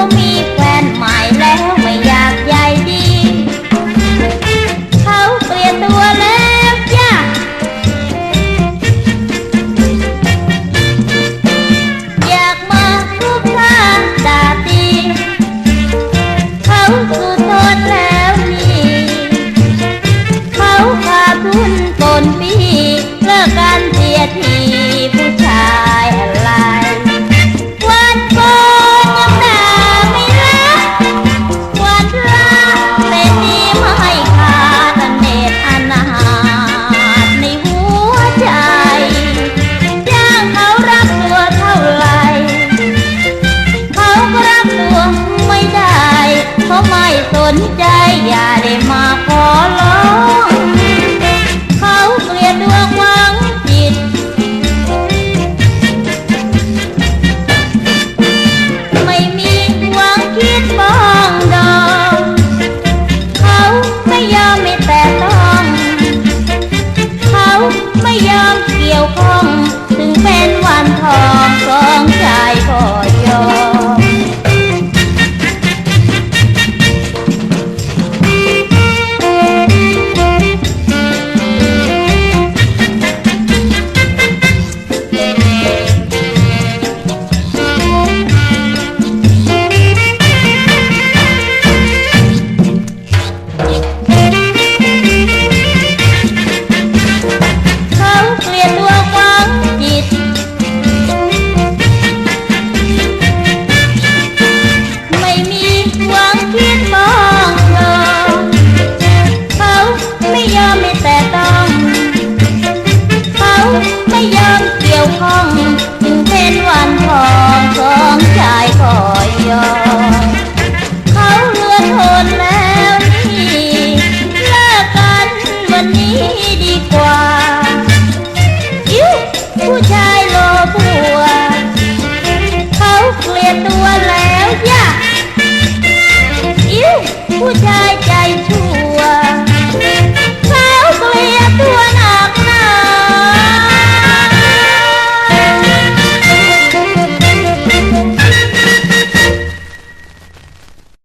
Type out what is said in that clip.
เขามีแฟนใหม่แล้วไม่อยากใหญ่ดี เขาเปลี่ยนตัวแล้วจ้ะอยากมารูปร่างตาตีเขาคือโทษแล้วนี่เขาพาทุนตนปีเลิกการเสียที นใจอย่าได้มาขอร้องเขาเกลียดดวงหวังจิต ไม่มีหวังคิดปองดองเขาไม่ยอมไม่แต่ต้อง เขาไม่ยอมเกี่ยวข้อง ถึงเป็นวันทองสองใจก็ยอม ผู้ชายใจชั่ว